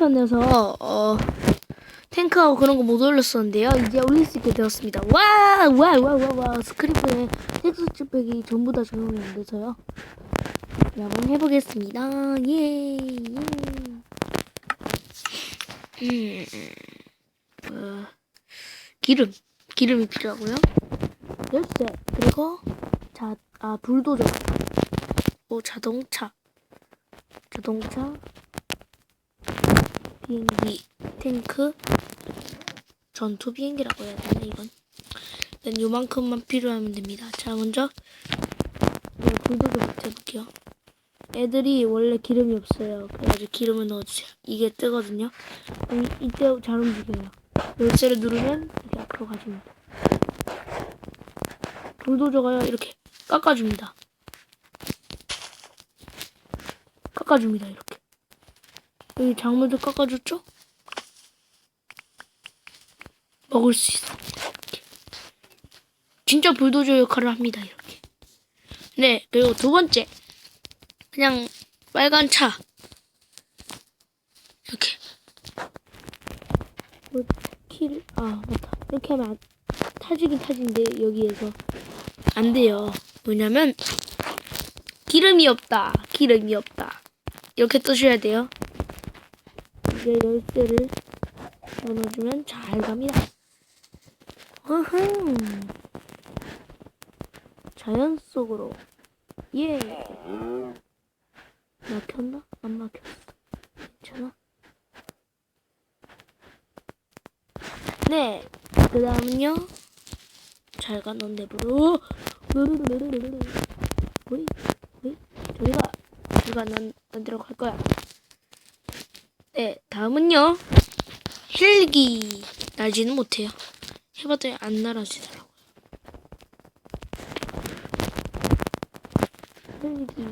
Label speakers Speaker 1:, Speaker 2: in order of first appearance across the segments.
Speaker 1: 편에서 어 탱크하고 그런 거 못 올렸었는데요. 이제 올릴 수 있게 되었습니다. 와! 와! 와! 와! 와! 스크립트에 텍스처 백이 전부 다 적용이 안 돼서요. 네, 한번 해보겠습니다. 예! 예. 음, 어, 기름. 기름이 필요하고요. 열쇠. 그리고 자, 아, 불도저. 오, 자동차. 자동차. 비행기, 탱크, 전투 비행기라고 해야 되나 이건? 일단 요만큼만 필요하면 됩니다. 자 먼저 네, 불도저부터 해볼게요. 애들이 원래 기름이 없어요. 그래가지고 기름을 넣어주세요. 이게 뜨거든요. 그럼 이때 잘 움직여요. 열쇠를 누르면 이렇게 앞으로 가집니다. 불도저가요 이렇게 깎아줍니다. 깎아줍니다 이렇게. 여기 작물도 깎아줬죠? 먹을 수 있어. 이렇게. 진짜 불도저 역할을 합니다, 이렇게. 네, 그리고 두 번째. 그냥 빨간 차. 이렇게. 뭐, 키를, 아, 맞다. 이렇게 하면 안, 타지긴 타지는데, 여기에서. 안 돼요. 왜냐면, 기름이 없다. 기름이 없다. 이렇게 뜨셔야 돼요. 이제 열쇠를 넣어주면 잘 갑니다. 흐흠. 자연 속으로. 예. 막혔나? 안 막혔어. 괜찮아? 네. 그 다음은요. 잘 가, 넌 내부로. 뭐이? 뭐이? 저리가. 저리가, 난, 난 들어갈 거야. 네, 다음은요. 헬기. 날지는 못해요. 해봐도 안 날아지더라고요. 헬기.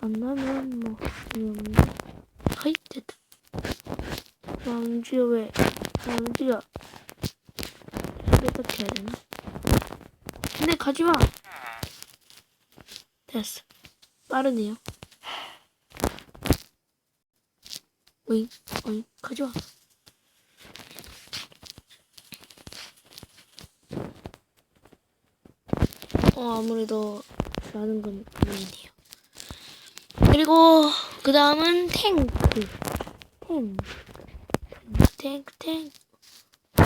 Speaker 1: 안 나면 뭐, 위험한데. 하이, 됐다. 아, 움직여, 왜? 아, 움직여. 뺐다 켜야 되나? 근데 가지마! 됐어. 빠르네요. 어이, 어이, 가져와. 어, 아무래도 많은 건 아니네요. 그리고, 그 다음은 탱크. 탱크. 탱크, 탱크.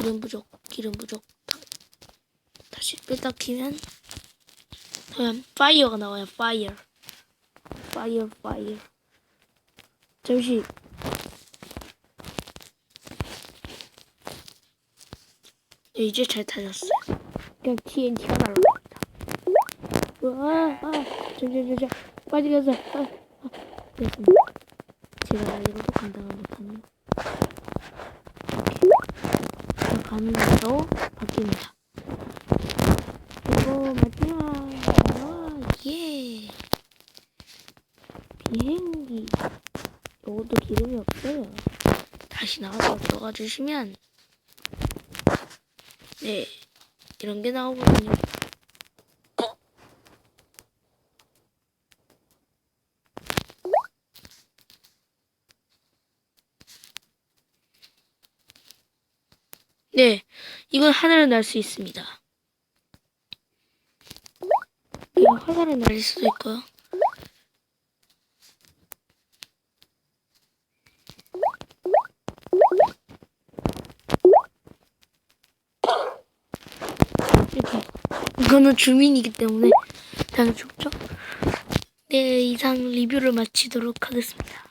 Speaker 1: 기름 부족, 기름 부족. 다- 다시 뺐다 키면, 그러면 파이어가 나와요, 파이어. 파이어, 파이어. 잠시 네, 이제 잘 타졌어요. 그냥 TNT가 날라갑니다. 와, 아, 저, 저, 저, 저, 빠지겠어. 아, 아, 됐습니다. 제가 이것도 감당을 못하네요. 이렇게. 저 가는 대로 바뀝니다. 그리고 마지막, 와, 예. 비행기. 이것도 기름이 없어요. 다시 나가서 들어가 주시면 네, 이런 게 나오거든요. 네, 이건 하늘을 날 수 있습니다. 이거 화살을 날릴 수도 있고요. 이렇게. 이거는 주민이기 때문에 당연히 죽죠. 네, 이상 리뷰를 마치도록 하겠습니다.